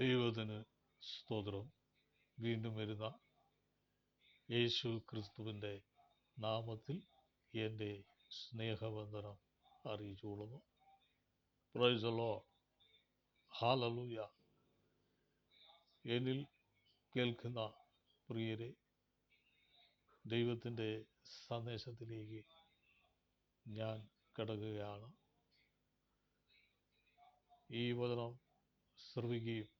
ദൈവത്തിന് സ്തോത്രം. വീണ്ടും വരുന്ന യേശു ക്രിസ്തുവിന്റെ നാമത്തിൽ എന്റെ സ്നേഹവന്ദനം അറിയിച്ചുകൊള്ളുന്നു. പ്രൈസലോ ഹാലലൂയ എന്നിൽ കേൾക്കുന്ന പ്രിയരെ ദൈവത്തിന്റെ സന്ദേശത്തിലേക്ക് ഞാൻ കിടക്കുകയാണ്. ഈ വചനം ശ്രവിക്കുകയും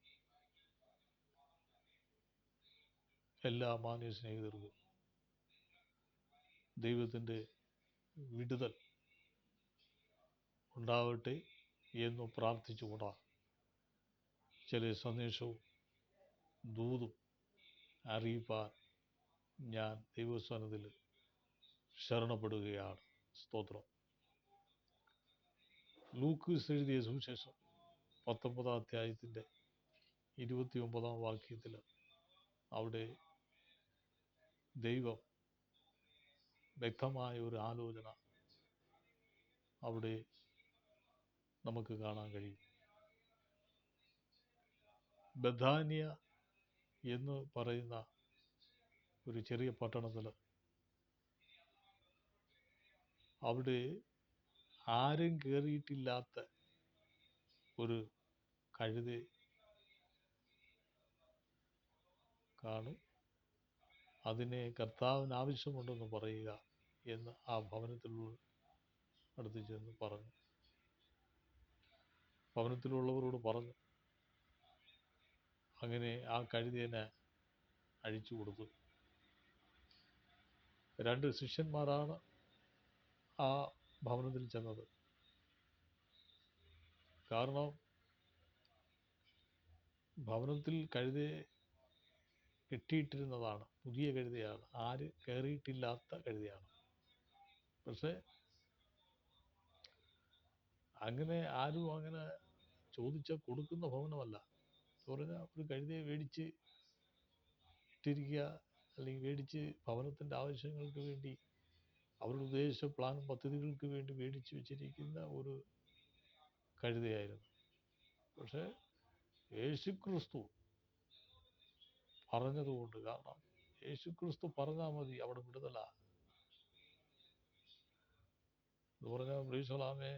എല്ലാ മാന്യ സ്നേഹിതർക്കും ദൈവത്തിന്റെ വിടുതൽ ഉണ്ടാവട്ടെ എന്ന് പ്രാർത്ഥിച്ചുകൊണ്ടാണ് ചില സന്ദേശവും ദൂതും അറിയിപ്പാൻ ഞാൻ ദൈവസ്ഥാനത്തിൽ ശരണപ്പെടുകയാണ്. സ്തോത്രം. ലൂക്കീസ് എഴുതിയ സുവിശേഷം പത്തൊമ്പതാം അധ്യായത്തിന്റെ ഇരുപത്തി ഒമ്പതാം വാക്യത്തിൽ അവിടെ ദൈവം വ്യക്തമായ ഒരു ആലോചന അവിടെ നമുക്ക് കാണാൻ കഴിയും. ബദാനിയ എന്ന് പറയുന്ന ഒരു ചെറിയ പട്ടണത്തിൽ അവിടെ ആരും കയറിയിട്ടില്ലാത്ത ഒരു കഴുതെ കാണും. അതിനെ കർത്താവിന് ആവശ്യമുണ്ടെന്ന് പറയുക എന്ന് ആ ഭവനത്തിലുള്ള അടുത്ത് ചെന്ന് പറഞ്ഞു. ഭവനത്തിലുള്ളവരോട് പറഞ്ഞു. അങ്ങനെ ആ കഴുതേനെ അഴിച്ചു കൊടുത്തു. രണ്ട് ശിഷ്യന്മാരാണ് ആ ഭവനത്തിൽ ചെന്നത്. കാരണം ഭവനത്തിൽ കഴുതയെ കെട്ടിയിട്ടിരുന്നതാണ്. പുതിയ കഴുതയാണ്. ആര് കയറിയിട്ടില്ലാത്ത കഴുതയാണ്. പക്ഷേ അങ്ങനെ ആരും അങ്ങനെ ചോദിച്ച കൊടുക്കുന്ന ഭവനമല്ല. എന്ന് ഒരു കഴുതയെ മേടിച്ച് ഇട്ടിരിക്കുക അല്ലെങ്കിൽ മേടിച്ച് ഭവനത്തിന്റെ ആവശ്യങ്ങൾക്ക് വേണ്ടി അവരുടെ ഉദ്ദേശ പ്ലാനും പദ്ധതികൾക്ക് വേണ്ടി മേടിച്ച് വെച്ചിരിക്കുന്ന ഒരു കഴുതയായിരുന്നു. പക്ഷേ യേശുക്രിസ്തു പറഞ്ഞതുകൊണ്ട് കാരണം യേശുക്രിസ്തു പറഞ്ഞാൽ മതി അവിടെ വിടുതല. എന്ന് പറഞ്ഞാൽ ബ്രീസലാമെ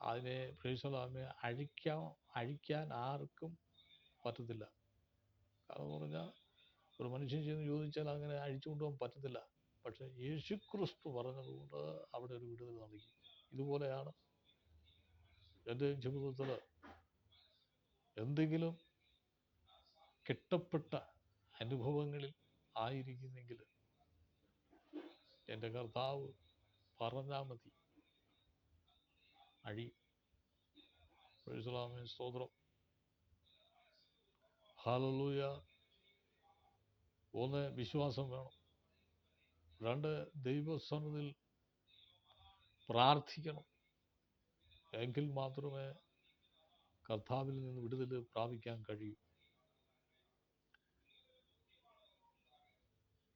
അതിനെ ബ്രീസലാമെ അഴിക്കാൻ അഴിക്കാൻ ആർക്കും പറ്റത്തില്ല. കാരണം പറഞ്ഞാൽ ഒരു മനുഷ്യൻ ചെന്ന് ചോദിച്ചാൽ അങ്ങനെ അഴിച്ചു കൊണ്ടുപോകാൻ പറ്റത്തില്ല. പക്ഷേ യേശുക്രിസ്തു പറഞ്ഞതുകൊണ്ട് അവിടെ ഒരു വിടുതൽ നൽകി ഇതുപോലെയാണ് എന്റെ ജീവിതത്തിൽ എന്തെങ്കിലും കെട്ടപ്പെട്ട അനുഭവങ്ങളിൽ ആയിരിക്കുന്നെങ്കിൽ എന്റെ കർത്താവ് പറഞ്ഞാൽ മതി. അഴി. സ്തോത്രം. ഹാലലൂയ ഒന്ന് വിശ്വാസം വേണം. രണ്ട് ദൈവസന്നിധിയിൽ പ്രാർത്ഥിക്കണം. എങ്കിൽ മാത്രമേ കർത്താവിൽ നിന്ന് വിടുതൽ പ്രാപിക്കാൻ കഴിയൂ.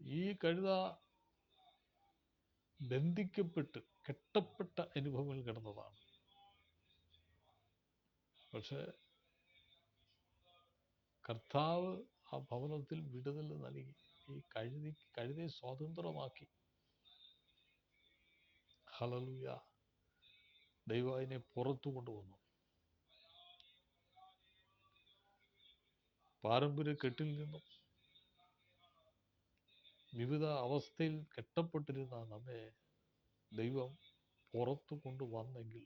ഈ കഴുത ബന്ധിക്കപ്പെട്ട് കെട്ടപ്പെട്ട അനുഭവങ്ങൾ കിടന്നതാണ്. പക്ഷെ കർത്താവ് ആ ഭവനത്തിൽ വിടുതൽ നൽകി. ഈ കഴുതി കഴുതയെ സ്വതന്ത്രമാക്കി ഹലലുയ ദൈവം അതിനെ പുറത്തു കൊണ്ടുവന്നു. പാരമ്പര്യ കെട്ടിൽ നിന്നും വിവിധ അവസ്ഥയിൽ കെട്ടപ്പെട്ടിരുന്ന നമ്മെ ദൈവം പുറത്തു കൊണ്ടുവന്നെങ്കിൽ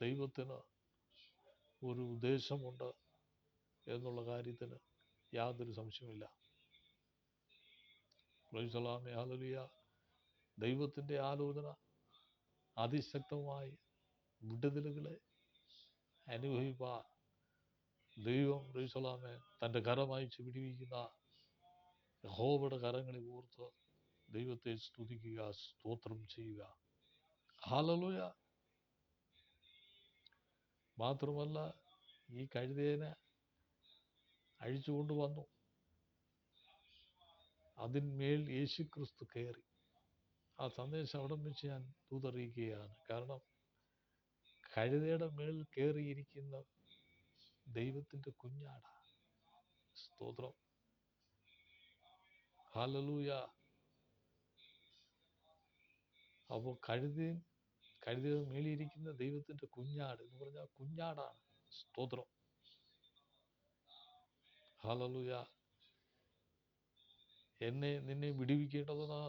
ദൈവത്തിന് ഒരു ഉദ്ദേശമുണ്ട് എന്നുള്ള കാര്യത്തിന് യാതൊരു സംശയമില്ല പ്രൈസലാമേ ദൈവത്തിന്റെ ആലോചന അതിശക്തമായി വിടുതലുകളെ അനുഭവിപ്പാൻ ദൈവം റൈസലാമെ തന്റെ കരമായി പിടിവിക്കുന്ന യഹോവയുടെ കരങ്ങളിൽ ഓർത്ത് ദൈവത്തെ സ്തുതിക്കുക സ്തോത്രം ചെയ്യുക. ഹാലലുയ മാത്രമല്ല ഈ കഴുതേനെ അഴിച്ചുകൊണ്ട് വന്നു അതിന്മേൽ യേശു ക്രിസ്തു കയറി. ആ സന്ദേശം അവിടെ വെച്ച് ഞാൻ തൂതറിയിക്കുകയാണ് കാരണം കഴുതയുടെ മേൽ കയറിയിരിക്കുന്ന ദൈവത്തിന്റെ കുഞ്ഞാടാ. സ്തോത്രം. ഹല്ലേലൂയ അപ്പോൾ കഴുതി കഴുതി മേളിയിരിക്കുന്ന ദൈവത്തിന്റെ കുഞ്ഞാട് എന്ന് പറഞ്ഞാൽ കുഞ്ഞാടാണ്. സ്തോത്രം. ഹാലലൂയ എന്നെ നിന്നെ വിടിവിക്കേണ്ടതെന്ന്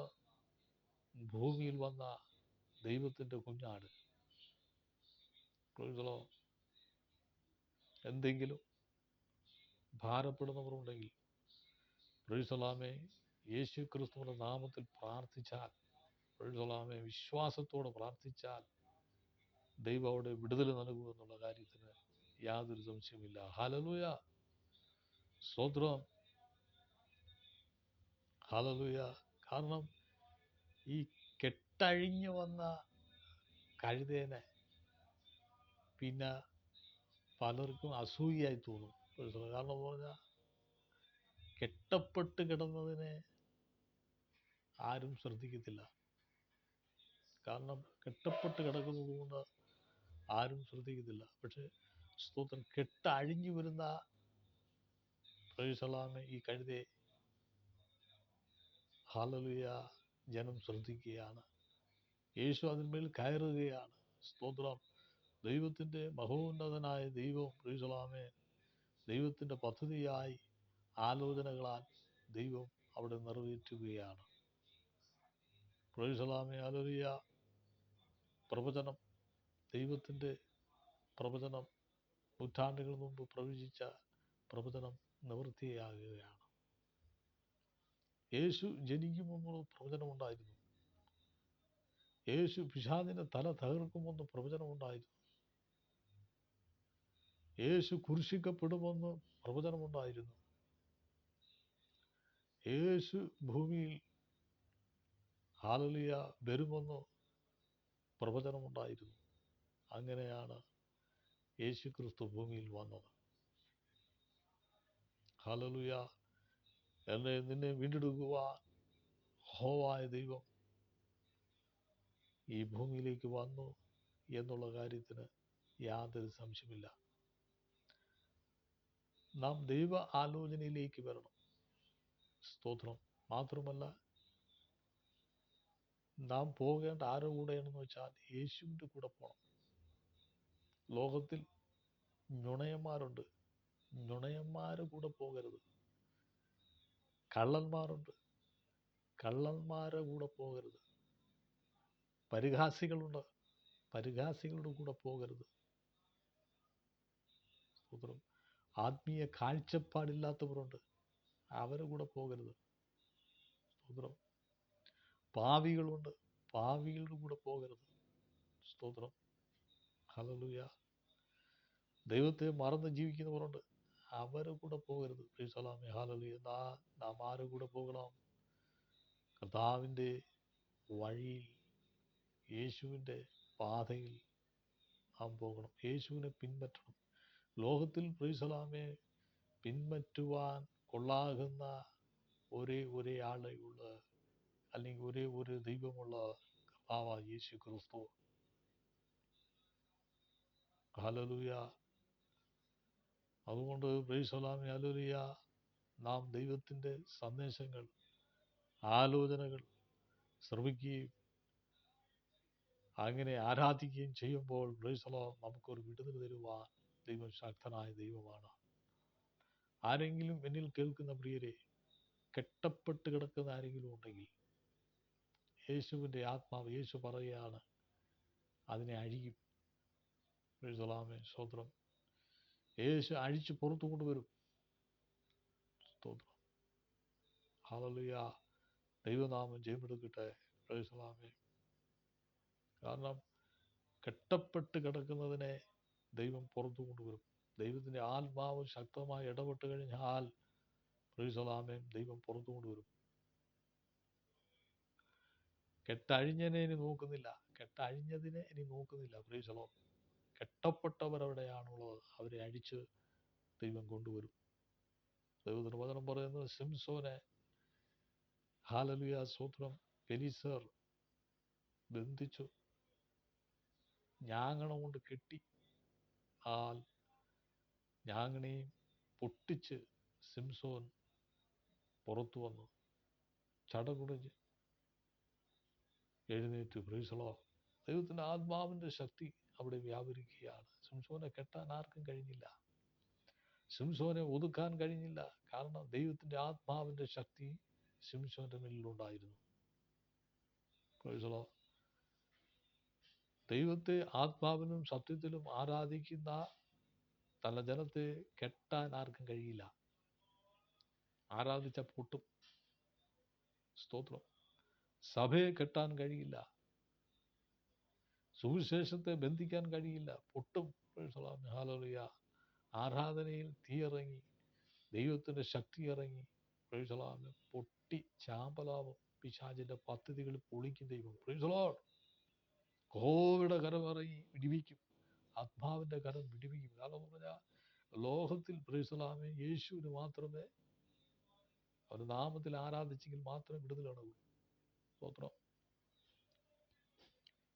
ഭൂമിയിൽ വന്ന ദൈവത്തിന്റെ കുഞ്ഞാട്. എന്തെങ്കിലും ഭാരപ്പെടുന്നവർ ഉണ്ടെങ്കിൽ പ്രൊഴിസലാമെ യേശു ക്രിസ്തുവിന്റെ നാമത്തിൽ പ്രാർത്ഥിച്ചാൽ പ്രൊഴിസലാമെ വിശ്വാസത്തോടെ പ്രാർത്ഥിച്ചാൽ ദൈവം അവിടെ വിടുതൽ നൽകുമെന്നുള്ള കാര്യത്തിന് യാതൊരു സംശയമില്ല ഹാലലൂയ സ്തോത്രം. ഹാലലൂയ കാരണം ഈ കെട്ടഴിഞ്ഞു വന്ന കഴുതേനെ പിന്നെ പലർക്കും അസൂയായി തോന്നും? കാരണം പറഞ്ഞാൽ കെട്ടപ്പെട്ട് കിടന്നതിനെ ആരും ശ്രദ്ധിക്കത്തില്ല. കാരണം കെട്ടപ്പെട്ട് കിടക്കുന്നത് കൊണ്ട് ആരും ശ്രദ്ധിക്കത്തില്ല. പക്ഷെ സ്തോത്രം കെട്ടഴിഞ്ഞു വരുന്ന പ്രൈസലാമെ ഈ കഴുതയെ ഹാലലുയ ജനം ശ്രദ്ധിക്കുകയാണ്. യേശു അതിന്മേൽ കയറുകയാണ്. സ്തോത്രം ദൈവത്തിന്റെ മഹോന്നതനായ ദൈവം പ്രീസലാമേ ദൈവത്തിന്റെ പദ്ധതിയായി ആലോചനകളാൽ ദൈവം അവിടെ നിറവേറ്റുകയാണ്. പ്രീസലാമേ അലറിയ പ്രവചനം ദൈവത്തിന്റെ പ്രവചനം നൂറ്റാണ്ടുകൾ മുമ്പ് പ്രവചിച്ച പ്രവചനം നിവൃത്തിയാകുകയാണ്. യേശു ജനിക്കുമെന്നുള്ള പ്രവചനമുണ്ടായിരുന്നു. യേശു പിശാദിനെ തല തകർക്കുമെന്ന് പ്രവചനമുണ്ടായിരുന്നു. യേശു കുരിശിക്കപ്പെടുമെന്ന് പ്രവചനമുണ്ടായിരുന്നു. യേശു ഭൂമിയിൽ ഹാലലിയ വരുമെന്ന് പ്രവചനമുണ്ടായിരുന്നു. അങ്ങനെയാണ് യേശു ക്രിസ്തു ഭൂമിയിൽ വന്നത്. ഹാലലുയ എന്നെ നിന്നെ വീണ്ടെടുക്കുവാൻ ഹോവായ ദൈവം ഈ ഭൂമിയിലേക്ക് വന്നു എന്നുള്ള കാര്യത്തിന് യാതൊരു സംശയമില്ല നാം ദൈവ ആലോചനയിലേക്ക് വരണം. സ്തോത്രം. മാത്രമല്ല നാം പോകേണ്ട ആരുടെ കൂടെയാണെന്ന് വെച്ചാൽ യേശുവിന്റെ കൂടെ പോകണം ലോകത്തിൽ നുണയന്മാരുണ്ട്. നുണയന്മാരുടെ കൂടെ പോകരുത്. കള്ളന്മാരുണ്ട്. കള്ളന്മാരുടെ കൂടെ പോകരുത്. പരിഹാസികളുണ്ട്. പരിഹാസികളുടെ കൂടെ പോകരുത്. സ്തോത്രം. ആത്മീയ കാഴ്ചപ്പാടില്ലാത്തവരുണ്ട്. അവരുടെ കൂടെ പോകരുത്. സ്തോത്രം. പാവികളുണ്ട്. പാവികളുടെ കൂടെ പോകരുത്. സ്തോത്രം. ഹലലുയ ദൈവത്തെ മറന്ന് ജീവിക്കുന്നവരുണ്ട്. അവരെ കൂടെ പോകരുത്. പ്രീസലാമെ ഹാലലുയ നാ നാം ആരും കൂടെ പോകണം? കർത്താവിന്റെ വഴിയിൽ യേശുവിന്റെ പാതയിൽ നാം പോകണം. യേശുവിനെ പിൻപറ്റണം. ലോകത്തിൽ പ്രീസലാമെ പിൻപറ്റുവാൻ കൊള്ളാകുന്ന ഒരേ ഒരേ ആളെ അല്ലെങ്കിൽ ഒരേ ഒരു ദൈവമുള്ള കർത്താവ യേശു ക്രിസ്തു ഹലലൂയ അതുകൊണ്ട് പ്രീസലാമെ അലുലിയ നാം ദൈവത്തിന്റെ സന്ദേശങ്ങൾ ആലോചനകൾ ശ്രമിക്കുകയും അങ്ങനെ ആരാധിക്കുകയും ചെയ്യുമ്പോൾ പ്രൈസലോ നമുക്കൊരു വിടുതൽ തരുവാൻ ദൈവം ശക്തനായ ദൈവമാണ്. ആരെങ്കിലും എന്നിൽ കേൾക്കുന്ന പ്രിയരെ കെട്ടപ്പെട്ട് കിടക്കുന്ന ആരെങ്കിലും ഉണ്ടെങ്കിൽ യേശുവിന്റെ ആത്മാവ് യേശു പറയുകയാണ് അതിനെ അഴിയും. പ്രൈസലാമേ സ്തോത്രം. യേശു അഴിച്ച് പുറത്തു കൊണ്ടുവരും. സ്തോത്രം. ഹാലലുയ ദൈവനാമം ജയമെടുക്കട്ടെ. പ്രൈസലാമേ കാരണം കെട്ടപ്പെട്ട് കിടക്കുന്നതിനെ ദൈവം പുറത്തു കൊണ്ടുവരും. ദൈവത്തിന്റെ ആത്മാവ് ശക്തമായി ഇടപെട്ട് കഴിഞ്ഞാൽ പ്രീസലാമേൻ ദൈവം പുറത്തു കൊണ്ടുവരും. കെട്ടഴിഞ്ഞതിനെ ഇനി നോക്കുന്നില്ല. കെട്ടഴിഞ്ഞതിനെ ഇനി നോക്കുന്നില്ല. പ്രീസലോ കെട്ടപ്പെട്ടവർ എവിടെയാണുള്ളത്? അവരെ അഴിച്ച് ദൈവം കൊണ്ടുവരും. ദൈവ നിർവചനം പറയുന്നത് സിംസോനെ. ഹാലലുയ സൂത്രം. എലിസർ ബന്ധിച്ചു. ഞാങ്ങണം കൊണ്ട് കെട്ടി. ആൽ ഞാങ്ങണയും പൊട്ടിച്ച് സിംസോൻ പുറത്തു വന്നു ചടകുടഞ്ഞ് എഴുന്നേറ്റ്. പ്രീസളോ ദൈവത്തിന്റെ ആത്മാവിന്റെ ശക്തി അവിടെ വ്യാപരിക്കുകയാണ്. സിംസോനെ കെട്ടാൻ ആർക്കും കഴിഞ്ഞില്ല. സിംസോനെ ഒതുക്കാൻ കഴിഞ്ഞില്ല. കാരണം ദൈവത്തിന്റെ ആത്മാവിന്റെ ശക്തി സിംസോന്റെ മേലിലുണ്ടായിരുന്നു. ദൈവത്തെ ആത്മാവിലും സത്യത്തിലും ആരാധിക്കുന്ന തല ജനത്തെ കെട്ടാൻ ആർക്കും കഴിയില്ല. ആരാധിച്ച പൊട്ടും. സ്തോത്രം. സഭയെ കെട്ടാൻ കഴിയില്ല. സുവിശേഷത്തെ ബന്ധിക്കാൻ കഴിയില്ല. പൊട്ടും. ഹാലറിയ ആരാധനയിൽ തീയിറങ്ങി. ദൈവത്തിന്റെ ശക്തി ഇറങ്ങി. പ്രൈസലാമ് പൊട്ടി ചാമ്പലാവും. പിശാചിന്റെ പദ്ധതികൾ പൊളിക്കും ദൈവം. പ്രൈസലോഡ് കോവിയുടെ കരം ഇറങ്ങി വിടിവിക്കും. ആത്മാവിന്റെ കരം വിടിവിക്കും. കാരണം പറഞ്ഞാൽ ലോകത്തിൽ പ്രൈസലാമെ യേശുവിന് മാത്രമേ അവരുടെ നാമത്തിൽ ആരാധിച്ചെങ്കിൽ മാത്രമേ വിടുതലുണ്ടാവൂ സ്തോത്രം.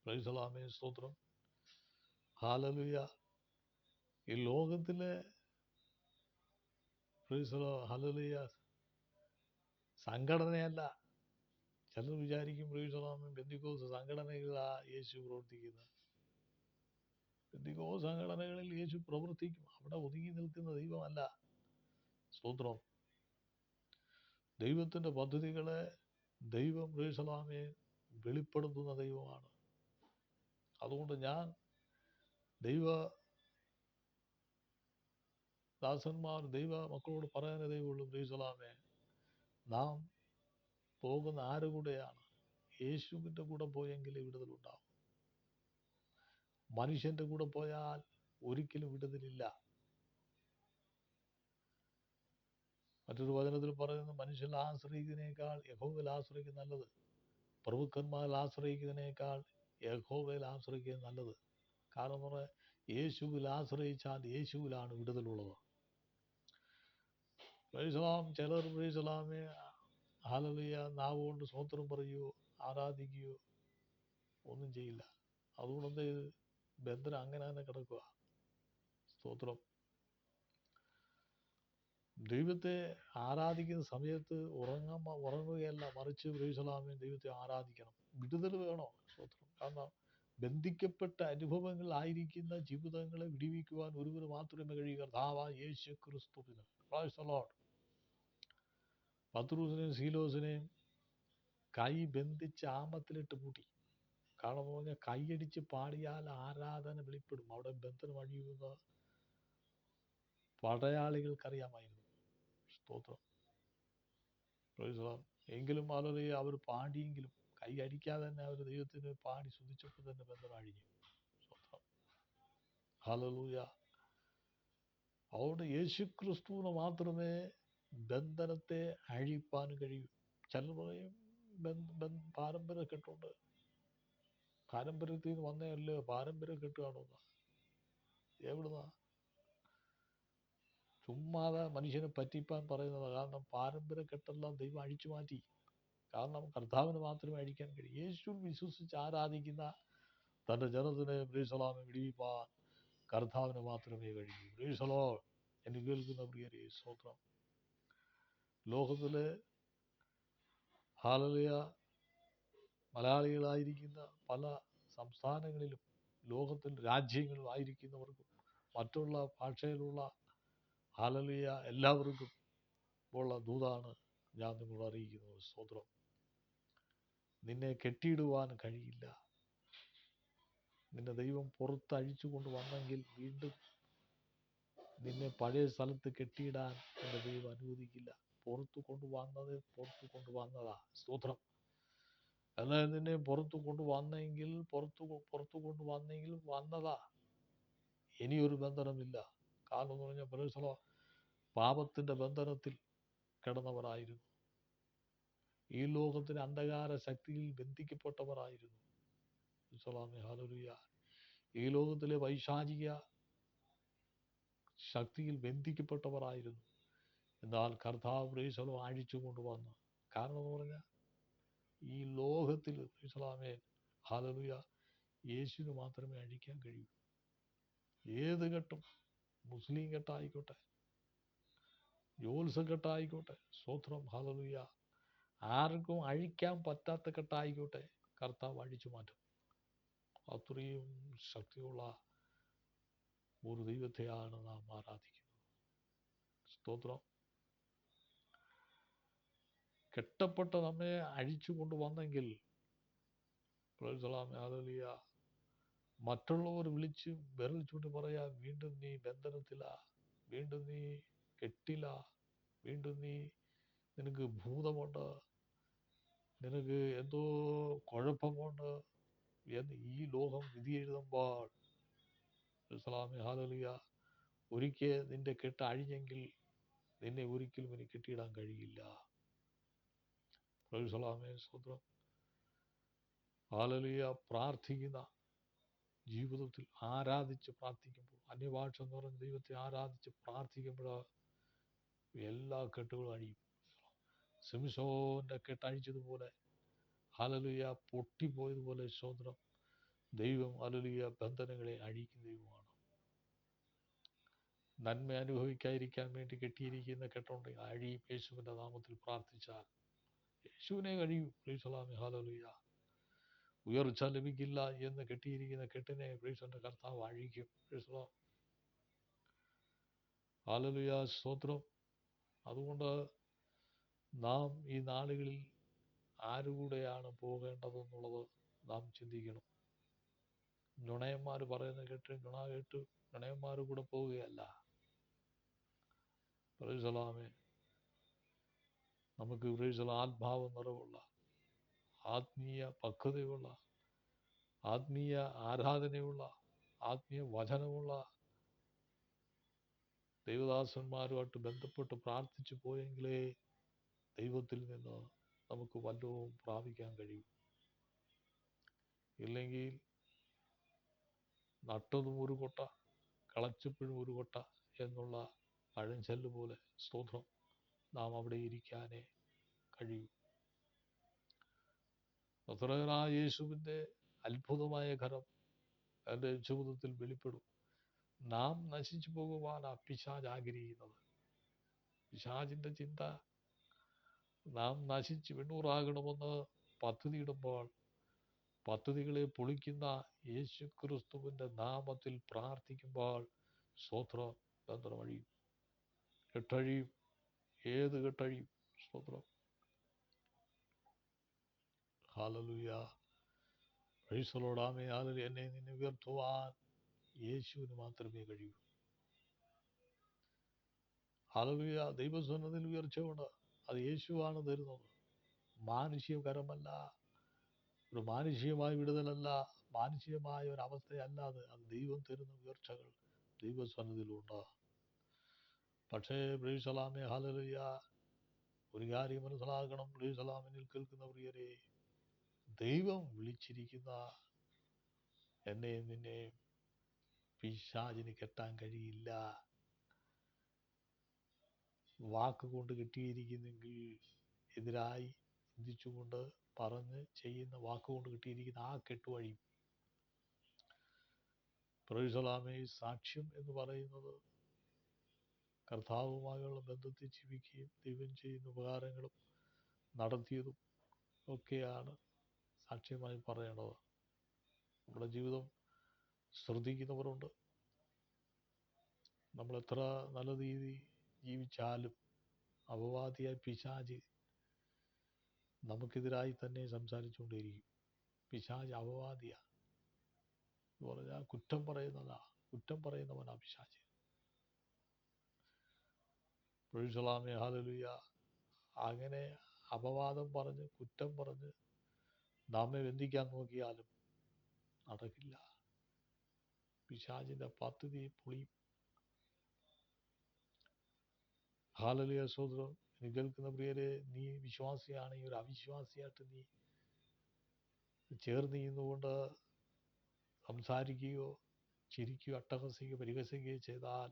പ്രൈസലാമേ സ്തോത്രം. ഹാലലുയ ഈ ലോകത്തിലെ പ്രൈസലോ ഹലലുയ സംഘടനയല്ല. ചിലർ വിചാരിക്കും പ്രൈസലാമേ ബന്ധിക്കോസ് സംഘടനകളാ യേശു പ്രവർത്തിക്കുന്നത്. ബന്ധിക്കോ സംഘടനകളിൽ യേശു പ്രവർത്തിക്കും. അവിടെ ഒതുങ്ങി നിൽക്കുന്ന ദൈവമല്ല. സ്തോത്രം. ദൈവത്തിന്റെ പദ്ധതികളെ ദൈവം പ്രൈസലാമെ വെളിപ്പെടുത്തുന്ന ദൈവമാണ്. അതുകൊണ്ട് ഞാൻ ദൈവ ദാസന്മാർ ദൈവ മക്കളോട് പറയാനേ ദൈവമുള്ളൂ പ്രീസലാമേ നാം പോകുന്ന ആര് കൂടെയാണ്? യേശുവിന്റെ കൂടെ പോയെങ്കിൽ വിടുതലുണ്ടാവും മനുഷ്യന്റെ കൂടെ പോയാൽ ഒരിക്കലും വിടുതലില്ല. മറ്റൊരു വചനത്തിൽ പറയുന്നത് മനുഷ്യൻ ആശ്രയിക്കുന്നതിനേക്കാൾ യഹോവയിൽ ആശ്രയിക്കുന്ന നല്ലത്. പ്രഭുക്കന്മാരിൽ ആശ്രയിക്കുന്നതിനേക്കാൾ യഹോവയിൽ ആശ്രയിക്കുന്നത് നല്ലത്. കാരണം എന്ന് പറഞ്ഞാൽ യേശുവിൽ ആശ്രയിച്ചാൽ യേശുവിലാണ് വിടുതലുള്ളത്. പ്രൈസലാം ചിലർ പ്രൈസലാമെ ഹാലലിയ നാവ് കൊണ്ട് സ്വോത്രം പറയുകയോ ആരാധിക്കുകയോ ഒന്നും ചെയ്യില്ല. അതുകൊണ്ട് എന്ത് ബന്ധനം അങ്ങനെ തന്നെ കിടക്കുക സ്തോത്രം. ദൈവത്തെ ആരാധിക്കുന്ന സമയത്ത് ഉറങ്ങാൻ ഉറങ്ങുകയല്ല. മറിച്ച് പ്രൈസലാമെ ദൈവത്തെ ആരാധിക്കണം. വിടുതൽ വേണോ? സ്തോത്രം. കാരണം ബന്ധിക്കപ്പെട്ട അനുഭവങ്ങളായിരിക്കുന്ന ജീവിതങ്ങളെ വിടിവിക്കുവാൻ ഒരുവന് മാത്രമേ കഴിയൂ. കർത്താവ യേശു ക്രിസ്തുവിന് പത്രൂസിനെയും സീലോസിനെയും കൈ ബന്ധിച്ച് ആമത്തിലിട്ട് പൂട്ടി. കാരണം പറഞ്ഞാൽ കൈയടിച്ച് പാടിയാൽ ആരാധന വെളിപ്പെടും. അവിടെ ബന്ധനം അഴിയുന്ന പടയാളികൾക്കറിയാമായിരുന്നു. സ്തോത്രം എങ്കിലും വളരെ അവർ പാടിയെങ്കിലും കൈ അടിക്കാതെ തന്നെ അവർ ദൈവത്തിന് പാടി സ്തുതിച്ചപ്പോൾ തന്നെ ബന്ധം അഴിഞ്ഞു. സ്തോത്രം ഹലലൂയ അതുകൊണ്ട് മാത്രമേ ബന്ധനത്തെ അഴിപ്പാൻ കഴിയൂ. ചിലർ പറയും പാരമ്പര്യ കെട്ടുണ്ട്. പാരമ്പര്യത്തിൽ നിന്ന് വന്നതല്ലേ പാരമ്പര്യ കെട്ടുകയാണോ എവിടുന്നാ? ചുമ്മാതെ മനുഷ്യനെ പറ്റിപ്പാൻ പറയുന്നത് കാരണം പാരമ്പര്യ കെട്ടെല്ലാം ദൈവം അഴിച്ചു മാറ്റി. കാരണം കർത്താവിന് മാത്രമേ അഴിക്കാൻ കഴിയൂ. യേശു വിശ്വസിച്ച് ആരാധിക്കുന്ന തന്റെ ജനത്തിനെ ബ്രീസലാമെ വിടിവിപ്പാൻ കർത്താവിന് മാത്രമേ കഴിയൂ. ബ്രീസലോ എന്ന് കേൾക്കുന്ന പ്രിയരെ സ്തോത്രം. ലോകത്തിലെ ഹാലലിയ മലയാളികളായിരിക്കുന്ന പല സംസ്ഥാനങ്ങളിലും ലോകത്തിൽ രാജ്യങ്ങളിലും ആയിരിക്കുന്നവർക്കും മറ്റുള്ള ഭാഷയിലുള്ള ഹാലലിയ. എല്ലാവർക്കും ഉള്ള ദൂതാണ് ഞാൻ നിങ്ങളോട് അറിയിക്കുന്നത് സ്തോത്രം. നിന്നെ കെട്ടിയിടുവാൻ കഴിയില്ല. നിന്നെ ദൈവം പുറത്തഴിച്ചു കൊണ്ട് വന്നെങ്കിൽ വീണ്ടും നിന്നെ പഴയ സ്ഥലത്ത് കെട്ടിയിടാൻ എന്റെ ദൈവം അനുവദിക്കില്ല. പുറത്തു കൊണ്ടുവന്നത് പുറത്തു കൊണ്ടുവന്നതാ സ്തോത്രം. എന്നാൽ നിന്നെ പുറത്തു കൊണ്ടുവന്നെങ്കിൽ പുറത്തു പുറത്തു കൊണ്ടുവന്നെങ്കിൽ വന്നതാ. ഇനിയൊരു ബന്ധനമില്ല. കാരണം എന്ന് പറഞ്ഞാൽ പരസ്പരം പാപത്തിന്റെ ബന്ധനത്തിൽ കിടന്നവരായിരുന്നു. ഈ ലോകത്തിന് അന്ധകാര ശക്തിയിൽ ബന്ധിക്കപ്പെട്ടവരായിരുന്നു. ഈ ലോകത്തിലെ വൈശാചിക ശക്തിയിൽ ബന്ധിക്കപ്പെട്ടവരായിരുന്നു. എന്നാൽ കർത്താവ് ബ്രീസലോ അഴിച്ചു കൊണ്ടുവന്നു. കാരണം എന്ന് പറഞ്ഞാൽ ഈ ലോകത്തിൽ ഇസ്ലാമേ ഹാലലുയ യേശുവിന് മാത്രമേ അഴിക്കാൻ കഴിയൂ. ഏത് ഘട്ടം മുസ്ലിം കെട്ടായിക്കോട്ടെ. ജോത്സ കെട്ടായിക്കോട്ടെ. സ്തോത്രം ഹലലുയ ആർക്കും അഴിക്കാൻ പറ്റാത്ത കെട്ടായിക്കോട്ടെ. കർത്താവ് അഴിച്ചു മാറ്റും. അത്രയും ശക്തിയുള്ള ഒരു ദൈവത്തെയാണ് നാം ആരാധിക്കുന്നത്. സ്തോത്രം. കെട്ടപ്പെട്ട നമ്മെ അഴിച്ചു കൊണ്ടുവന്നെങ്കിൽ ഹല്ലേലൂയ മറ്റുള്ളവർ വിളിച്ച് വിരൽ ചൂണ്ടി പറയാ വീണ്ടും നീ ബന്ധനത്തില വീണ്ടും നീ കെട്ടില വീണ്ടും നീ നിനക്ക് ഭൂതമുണ്ട് നിനക്ക് എന്തോ കുഴപ്പമുണ്ട് എന്ന് ഈ ലോകം വിധി എഴുതുമ്പോൾ ഇസ്ലാമി ഹാലലിയ ഒരിക്കൽ നിന്റെ കെട്ട് അഴിഞ്ഞെങ്കിൽ നിന്നെ ഒരിക്കലും ഇനി കെട്ടിയിടാൻ കഴിയില്ല. പ്രൊഫസലാമേ സ്വന്തം ഹാലലിയ പ്രാർത്ഥിക്കുന്ന ജീവിതത്തിൽ ആരാധിച്ച് പ്രാർത്ഥിക്കുമ്പോൾ അന്യഭാഷ എന്ന് പറഞ്ഞ ദൈവത്തെ ആരാധിച്ച് പ്രാർത്ഥിക്കുമ്പോൾ എല്ലാ കെട്ടുകളും അഴിയും. സിംസോന്റെ കെട്ടഴിച്ചതുപോലെ ഹലലുയ പൊട്ടിപ്പോയതുപോലെ സ്വതന്ത്രം ദൈവം ഹലലുയ ബന്ധനങ്ങളെ അഴിക്കുന്ന ദൈവമാണ്. നന്മ അനുഭവിക്കാതിരിക്കാൻ വേണ്ടി കെട്ടിയിരിക്കുന്ന കെട്ടുണ്ടെങ്കിൽ അഴിയും. യേശുവിന്റെ നാമത്തിൽ പ്രാർത്ഥിച്ചാൽ യേശുവിനെ കഴിയും. ഹാലലുയ ഉയർച്ച ലഭിക്കില്ല എന്ന് കെട്ടിയിരിക്കുന്ന കെട്ടിനെ പ്രീസന്റെ കർത്താവ് അഴിക്കും. ഹാലലുയ സ്തോത്രം. അതുകൊണ്ട് നാം ഈ നാളുകളിൽ ആരുകൂടെയാണ് പോകേണ്ടതെന്നുള്ളത് നാം ചിന്തിക്കണം. നുണയന്മാർ പറയുന്ന കേട്ട് നുണ കേട്ട് നുണയന്മാർ കൂടെ പോവുകയല്ല. പ്രൈസലാമേ. നമുക്ക് പ്രൈസല ആത്മാവ് നിറവുള്ള ആത്മീയ പക്വതയുള്ള ആത്മീയ ആരാധനയുള്ള ആത്മീയ വചനമുള്ള ദൈവദാസന്മാരുമായിട്ട് ബന്ധപ്പെട്ട് പ്രാർത്ഥിച്ചു പോയെങ്കിലേ ദൈവത്തിൽ നിന്ന് നമുക്ക് വല്ലവും പ്രാപിക്കാൻ കഴിയും. ഇല്ലെങ്കിൽ നട്ടതും ഒരു കൊട്ട കളച്ചപ്പോഴും ഒരു കൊട്ട എന്നുള്ള പഴഞ്ചൊല്ല് പോലെ സ്തോത്രം നാം അവിടെ ഇരിക്കാനേ കഴിയൂ. നസ്രയനായ യേശുവിന്റെ അത്ഭുതമായ ഘരം എന്റെ ജീവിതത്തിൽ വെളിപ്പെടും. നാം നശിച്ചു പോകുവാനാ പിശാജ് ആഗ്രഹിക്കുന്നത്. പിശാജിന്റെ ചിന്ത നാം നശിച്ച് വെണ്ണൂറാകണമെന്ന് പദ്ധതിയിടുമ്പോൾ പദ്ധതികളെ പൊളിക്കുന്ന യേശു ക്രിസ്തുവിന്റെ നാമത്തിൽ പ്രാർത്ഥിക്കുമ്പോൾ സ്വത്രം തന്ത്രമഴിയും കെട്ടഴിയും ഏത് കെട്ടഴിയും സ്വത്രം ഹാലലുയ പ്രൈസലോടാമേ ഹാലലു എന്നെ നിന്നെ ഉയർത്തുവാൻ യേശുവിന് മാത്രമേ കഴിയൂ. ഹാലലുയ ദൈവസ്വനത്തിൽ ഉയർച്ചയുണ്ട്. അത് യേശുവാണ് തരുന്നത്. മാനുഷികകരമല്ല ഒരു മാനുഷികമായ വിടുതലല്ല. മാനുഷികമായ ഒരു അവസ്ഥയല്ലാതെ അത്. ദൈവം തരുന്ന ഉയർച്ചകൾ ദൈവസ്വനത്തിലുണ്ട് പക്ഷേ ബ്രീസലാമേ ഹാലലുയ ഒരു കാര്യം മനസ്സിലാക്കണം. ബ്രീസലാമിനിൽ കേൾക്കുന്ന പ്രിയരെ ദൈവം വിളിച്ചിരിക്കുന്ന എന്നെ നിന്നെ പിശാചിന് കെട്ടാൻ കഴിയില്ല. വാക്കുകൊണ്ട് കിട്ടിയിരിക്കുന്നെങ്കിൽ എതിരായി ചിന്തിച്ചുകൊണ്ട് പറഞ്ഞ് ചെയ്യുന്ന വാക്കുകൊണ്ട് കിട്ടിയിരിക്കുന്ന ആ കെട്ടുവഴി. പ്രൊഫസലാമെ സാക്ഷ്യം എന്ന് പറയുന്നത് കർത്താവുമായുള്ള ബന്ധത്തിൽ ജീവിക്കുകയും ദൈവം ചെയ്യുന്ന ഉപകാരങ്ങളും നടത്തിയതും ഒക്കെയാണ്. സാക്ഷ്യമായി പറയേണ്ടത്. നമ്മുടെ ജീവിതം ശ്രദ്ധിക്കുന്നവരുണ്ട്. നമ്മൾ എത്ര നല്ല രീതി ജീവിച്ചാലും അപവാദിയായ പിശാജ് നമുക്കെതിരായി തന്നെ സംസാരിച്ചുകൊണ്ടേയിരിക്കും. പിശാജ് അപവാദിയ. എന്ന് പറഞ്ഞാൽ കുറ്റം പറയുന്നതാ. കുറ്റം പറയുന്നവനാ പിശാജ് പ്രൊഫസലാമി അങ്ങനെ അപവാദം പറഞ്ഞ് കുറ്റം പറഞ്ഞ് നമ്മെ ബന്ധിക്കാൻ നോക്കിയാലും നടക്കില്ല. പിശാചിന്റെ പദ്ധതി പൊളിയും ഹാലലിയ സോദരം നീ കേൾക്കുന്ന പ്രിയരെ നീ വിശ്വാസിയാണെങ്കിൽ ഒരു അവിശ്വാസിയായിട്ട് നീ ചേർന്ന് നിന്നുകൊണ്ട് സംസാരിക്കുകയോ ചിരിക്കുകയോ അട്ടഹസിക്കുകയോ പരിഹസിക്കുകയോ ചെയ്താൽ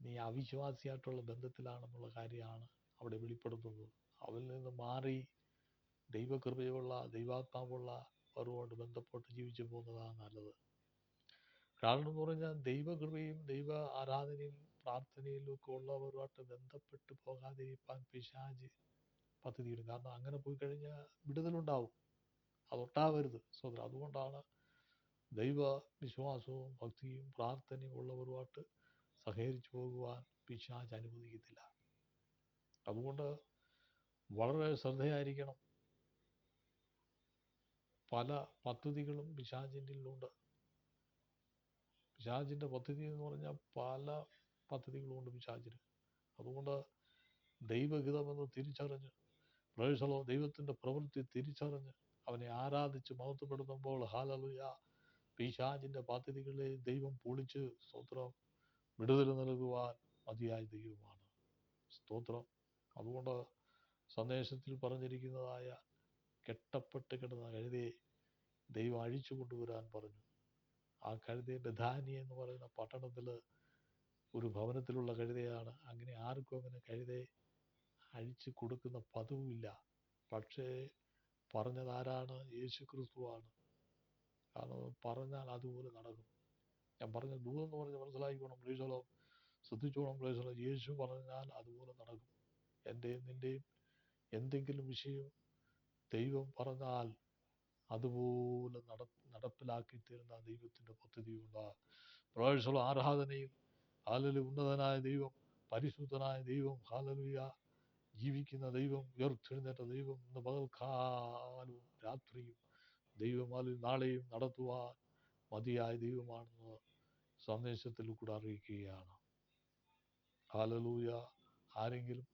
നീ അവിശ്വാസിയായിട്ടുള്ള ബന്ധത്തിലാണെന്നുള്ള കാര്യമാണ് അവിടെ വെളിപ്പെടുത്തുന്നത്. അവരിൽ നിന്ന് മാറി ദൈവകൃപയുള്ള ദൈവാത്മാവുള്ള അവരുമായിട്ട് ബന്ധപ്പെട്ട് ജീവിച്ചു പോകുന്നതാണ് നല്ലത്. കാരണം എന്ന് പറഞ്ഞാൽ ദൈവകൃപയും ദൈവ ആരാധനയും പ്രാർത്ഥനയിലും ഒക്കെ ഉള്ളവരുമായിട്ട് ബന്ധപ്പെട്ട് പോകാതിരിക്കാൻ പിശാജ് പദ്ധതിയിടും. കാരണം അങ്ങനെ പോയി കഴിഞ്ഞാൽ വിടുതലുണ്ടാവും. അതൊട്ടാവരുത് സോദര അതുകൊണ്ടാണ് ദൈവ വിശ്വാസവും ഭക്തിയും പ്രാർത്ഥനയും ഉള്ളവരുമായിട്ട് സഹകരിച്ചു പോകുവാൻ പിശാജ് അനുവദിക്കത്തില്ല. അതുകൊണ്ട് വളരെ ശ്രദ്ധയായിരിക്കണം. പല പദ്ധതികളും പിശാചിന്റെ ഉണ്ട് പിശാചിന്റെ പദ്ധതി എന്ന് പറഞ്ഞാൽ പല പദ്ധതികളുമുണ്ട് പിശാചിന്. അതുകൊണ്ട് ദൈവഹിതമെന്ന് തിരിച്ചറിഞ്ഞ് പ്രവേശനോ ദൈവത്തിന്റെ പ്രവൃത്തി തിരിച്ചറിഞ്ഞ് അവനെ ആരാധിച്ച് മഹത്വപ്പെടുത്തുമ്പോൾ ഹാലലുയ പിശാചിന്റെ പദ്ധതികളെ ദൈവം പൊളിച്ച് സ്തോത്രം വിടുതൽ നൽകുവാൻ മതിയായ ദൈവമാണ്. സ്തോത്രം. അതുകൊണ്ട് സന്ദേശത്തിൽ പറഞ്ഞിരിക്കുന്നതായ കെട്ടപ്പെട്ട് കിടന്ന കഴുതയെ ദൈവം അഴിച്ചു കൊണ്ടുവരാൻ പറഞ്ഞു. ആ കഴുതയെ ബഥാനി എന്ന് പറയുന്ന പട്ടണത്തിൽ ഒരു ഭവനത്തിലുള്ള കഴുതയാണ്. അങ്ങനെ ആർക്കും അങ്ങനെ കഴുതയെ അഴിച്ചു കൊടുക്കുന്ന പതിവുമില്ല. പക്ഷേ പറഞ്ഞതാരാണ് യേശു ക്രിസ്തുവാണ് കാരണം പറഞ്ഞാൽ അതുപോലെ നടക്കും. ഞാൻ പറഞ്ഞ ദൂരം എന്ന് പറഞ്ഞ് മനസ്സിലാക്കിക്കോണം പ്ലീസോളം ശ്രദ്ധിച്ചോണം പ്ലീസോളം യേശു പറഞ്ഞാൽ അതുപോലെ നടക്കും. എന്റെയും നിന്റെയും എന്തെങ്കിലും വിഷയം ദൈവം പറഞ്ഞാൽ അതുപോലെ നട നടപ്പിലാക്കി തരുന്ന ദൈവത്തിന്റെ പദ്ധതിയുണ്ട് പ്രവേശമുള്ള ആരാധനയും ഹാലലു ഉന്നതനായ ദൈവം പരിശുദ്ധനായ ദൈവം ഹാലലുയ ജീവിക്കുന്ന ദൈവം ഉയർത്തെഴുന്നേറ്റ ദൈവം ഇന്ന് പകൽക്കാലവും രാത്രിയും ദൈവം അതിൽ നാളെയും നടത്തുവാൻ മതിയായ ദൈവമാണെന്ന് സന്ദേശത്തിൽ കൂടെ അറിയിക്കുകയാണ്. ഹാലലൂയ ആരെങ്കിലും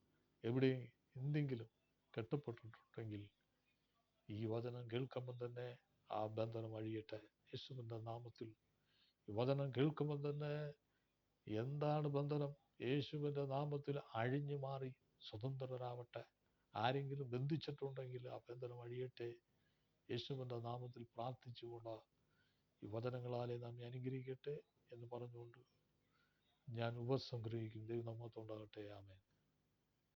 എവിടെ എന്തെങ്കിലും കെട്ടപ്പെട്ടിട്ടുണ്ടെങ്കിൽ ഈ വചനം കേൾക്കുമ്പോൾ തന്നെ ആ ബന്ധനം അഴിയട്ടെ. യേശുവിന്റെ നാമത്തിൽ ഈ വചനം കേൾക്കുമ്പോൾ തന്നെ എന്താണ് ബന്ധനം? യേശുവിന്റെ നാമത്തിൽ അഴിഞ്ഞു മാറി സ്വതന്ത്രരാവട്ടെ ആരെങ്കിലും ബന്ധിച്ചിട്ടുണ്ടെങ്കിൽ ആ ബന്ധനം അഴിയട്ടെ. യേശുവിന്റെ നാമത്തിൽ പ്രാർത്ഥിച്ചുകൊണ്ട് ഈ വചനങ്ങളാലെ നമ്മെ അനുഗ്രഹിക്കട്ടെ എന്ന് പറഞ്ഞുകൊണ്ട് ഞാൻ ഉപസംഗ്രഹിക്കും. ദൈവം നമ്മത്തോണ്ടാകട്ടെ ആമേൻ.